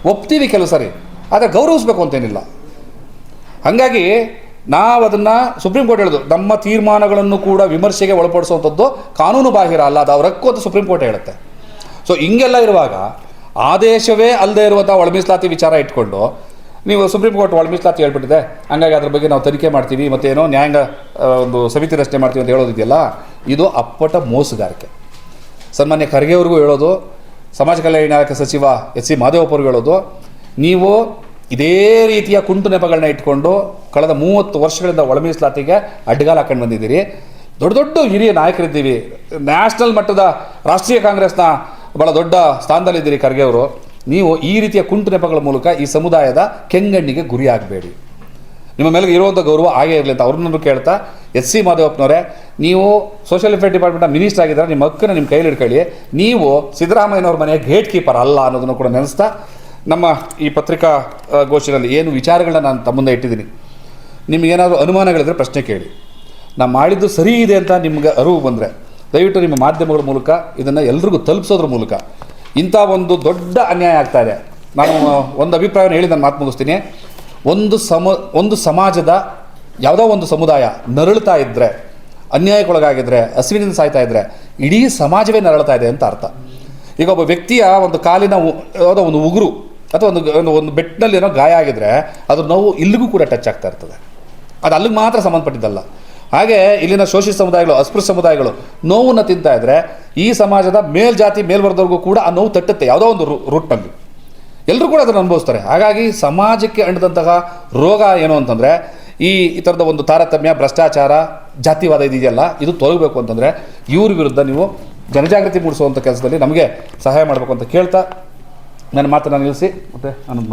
ಒಪ್ತೀವಿ ಕೆಲವು ಸರಿ. ಆದರೆ ಗೌರವಿಸ್ಬೇಕು ಅಂತೇನಿಲ್ಲ. ಹಾಗಾಗಿ ನಾವು ಅದನ್ನು ಸುಪ್ರೀಂ ಕೋರ್ಟ್ ಹೇಳೋದು, ನಮ್ಮ ತೀರ್ಮಾನಗಳನ್ನು ಕೂಡ ವಿಮರ್ಶೆಗೆ ಒಳಪಡಿಸುವಂಥದ್ದು ಕಾನೂನು ಬಾಹಿರ ಅಲ್ಲ, ಅದು ಅವ್ರ ಹಕ್ಕು ಅಂತ ಸುಪ್ರೀಂ ಕೋರ್ಟ್ ಹೇಳುತ್ತೆ. ಸೊ ಹಿಂಗೆಲ್ಲ ಇರುವಾಗ ಆದೇಶವೇ ಅಲ್ಲದೆ ಇರುವಂಥ ಒಳ ಮೀಸಲಾತಿ ವಿಚಾರ ಇಟ್ಕೊಂಡು, ನೀವು ಸುಪ್ರೀಂ ಕೋರ್ಟ್ ಒಳ ಮೀಸಲಾತಿ ಹೇಳ್ಬಿಟ್ಟಿದೆ, ಹಂಗಾಗಿ ಅದ್ರ ಬಗ್ಗೆ ನಾವು ತನಿಖೆ ಮಾಡ್ತೀವಿ ಮತ್ತು ಏನೋ ನ್ಯಾಯಾಂಗ ಒಂದು ಸಮಿತಿ ರಚನೆ ಮಾಡ್ತೀವಿ ಅಂತ ಹೇಳೋದಿದೆಯಲ್ಲ, ಇದು ಅಪ್ಪಟ ಮೋಸುಗಾರಿಕೆ. ಸನ್ಮಾನ್ಯ ಖರ್ಗೆ ಹೇಳೋದು, ಸಮಾಜ ಕಲ್ಯಾಣ ಇಲಾಖೆ ಸಚಿವ ಎಚ್ ಸಿ ಮಾದೇವಪ್ಪ ಹೇಳೋದು, ನೀವು ಇದೇ ರೀತಿಯ ಕುಂಟು ನೆಪಗಳನ್ನ ಇಟ್ಕೊಂಡು ಕಳೆದ ಮೂವತ್ತು ವರ್ಷಗಳಿಂದ ಒಳ ಮೀಸಲಾತಿಗೆ ಅಡ್ಡಗಾಲ ಹಾಕೊಂಡು ಬಂದಿದ್ದೀರಿ. ದೊಡ್ಡ ದೊಡ್ಡ ಹಿರಿಯ ನಾಯಕರಿದ್ದೀವಿ. ನ್ಯಾಷನಲ್ ಮಟ್ಟದ ರಾಷ್ಟ್ರೀಯ ಕಾಂಗ್ರೆಸ್ನ ಭಾಳ ದೊಡ್ಡ ಸ್ಥಾನದಲ್ಲಿದ್ದೀರಿ ಖರ್ಗೆ ಅವರು. ನೀವು ಈ ರೀತಿಯ ಕುಂಟು ನೆಪಗಳ ಮೂಲಕ ಈ ಸಮುದಾಯದ ಕೆಂಗಣ್ಣಿಗೆ ಗುರಿಯಾಗಬೇಡಿ ನಿಮ್ಮ ಮೇಲೆ ಇರುವಂಥ ಗೌರವ ಹಾಗೇ ಇರಲಿ ಅಂತ ಅವ್ರನ್ನೂ ಕೇಳ್ತಾ ಎಸ್ ಸಿ ಮಾಧವಪ್ಪನವರೇ ನೀವು ಸೋಷಿಯಲ್ ವೆಲ್ಫೇರ್ ಡಿಪಾರ್ಟ್ಮೆಂಟ್ ಮಿನಿಸ್ಟರ್ ಆಗಿದ್ದಾರೆ ನಿಮ್ಮ ಹಕ್ಕನ್ನು ನಿಮ್ಮ ಕೈಲಿ ಇಟ್ಕೊಳ್ಳಿ ನೀವು ಸಿದ್ದರಾಮಯ್ಯನವ್ರ ಮನೆಯ ಗೇಟ್ ಕೀಪರ್ ಅಲ್ಲ ಅನ್ನೋದನ್ನು ಕೂಡ ನೆನೆಸ್ತಾ ನಮ್ಮ ಈ ಪತ್ರಿಕಾ ಗೋಷ್ಠಿಯಲ್ಲಿ ಏನು ವಿಚಾರಗಳನ್ನ ನಾನು ತಮ್ಮ ಮುಂದೆ ಇಟ್ಟಿದ್ದೀನಿ. ನಿಮಗೇನಾದರೂ ಅನುಮಾನಗಳಿದ್ರೆ ಪ್ರಶ್ನೆ ಕೇಳಿ. ನಾನು ಮಾಡಿದ್ದು ಸರಿ ಇದೆ ಅಂತ ನಿಮಗೆ ಅರಿವು ಬಂದರೆ, ದಯವಿಟ್ಟು ನಿಮ್ಮ ಮಾಧ್ಯಮಗಳ ಮೂಲಕ ಇದನ್ನು ಎಲ್ರಿಗೂ ತಲುಪಿಸೋದ್ರ ಮೂಲಕ ಇಂಥ ಒಂದು ದೊಡ್ಡ ಅನ್ಯಾಯ ಆಗ್ತಾ ಇದೆ. ನಾನು ಒಂದು ಅಭಿಪ್ರಾಯವನ್ನು ಹೇಳಿ ನಾನು ಮಾತು ಮುಗಿಸ್ತೀನಿ. ಒಂದು ಸಮ, ಒಂದು ಸಮಾಜದ ಯಾವುದೋ ಒಂದು ಸಮುದಾಯ ನರಳುತ್ತಾ ಇದ್ದರೆ ಅನ್ಯಾಯಕ್ಕೊಳಗಾಗಿದ್ದರೆ ಹಸಿವಿನಿಂದ ಸಾಯ್ತಾ ಇದ್ದರೆ ಇಡೀ ಸಮಾಜವೇ ನರಳ್ತಾ ಇದೆ ಅಂತ ಅರ್ಥ. ಈಗ ಒಬ್ಬ ವ್ಯಕ್ತಿಯ ಒಂದು ಕಾಲಿನ ಯಾವುದೋ ಒಂದು ಉಗುರು ಅಥವಾ ಒಂದು ಒಂದು ಬೆಟ್ಟಿನಲ್ಲಿ ಏನೋ ಗಾಯ ಆಗಿದ್ರೆ ಅದ್ರ ನೋವು ಇಲ್ಲಿಗೂ ಕೂಡ ಟಚ್ ಆಗ್ತಾ ಇರ್ತದೆ. ಅದು ಅಲ್ಲಿಗೆ ಮಾತ್ರ ಸಂಬಂಧಪಟ್ಟಿದ್ದಲ್ಲ. ಹಾಗೆ ಇಲ್ಲಿನ ಶೋಷಿತ ಸಮುದಾಯಗಳು, ಅಸ್ಪೃಶ್ಯ ಸಮುದಾಯಗಳು ನೋವನ್ನು ತಿಂತಾ ಇದ್ರೆ ಈ ಸಮಾಜದ ಮೇಲ್ಜಾತಿ, ಮೇಲ್ವರ್ಗದವ್ರಿಗೂ ಕೂಡ ಆ ನೋವು ತಟ್ಟುತ್ತೆ, ಯಾವುದೋ ಒಂದು ರೂಟ್ನಲ್ಲಿ. ಎಲ್ಲರೂ ಕೂಡ ಅದನ್ನು ಅನುಭವಿಸ್ತಾರೆ. ಹಾಗಾಗಿ ಸಮಾಜಕ್ಕೆ ಅಂಟದಂತಹ ರೋಗ ಏನು ಅಂತಂದರೆ, ಈ ಈ ಥರದ ಒಂದು ತಾರತಮ್ಯ, ಭ್ರಷ್ಟಾಚಾರ ಜಾತಿವಾದ ಇದೆಯಲ್ಲ ಇದು ತೊಲಗಬೇಕು ಅಂತಂದರೆ ಇವ್ರ ವಿರುದ್ಧ ನೀವು ಜನಜಾಗೃತಿ ಮೂಡಿಸುವಂಥ ಕೆಲಸದಲ್ಲಿ ನಮಗೆ ಸಹಾಯ ಮಾಡಬೇಕು ಅಂತ ಕೇಳ್ತಾ ನನ್ನ ಮಾತನ್ನು ನಿಲ್ಲಿಸಿ ಮತ್ತೆ ಆನಂದ್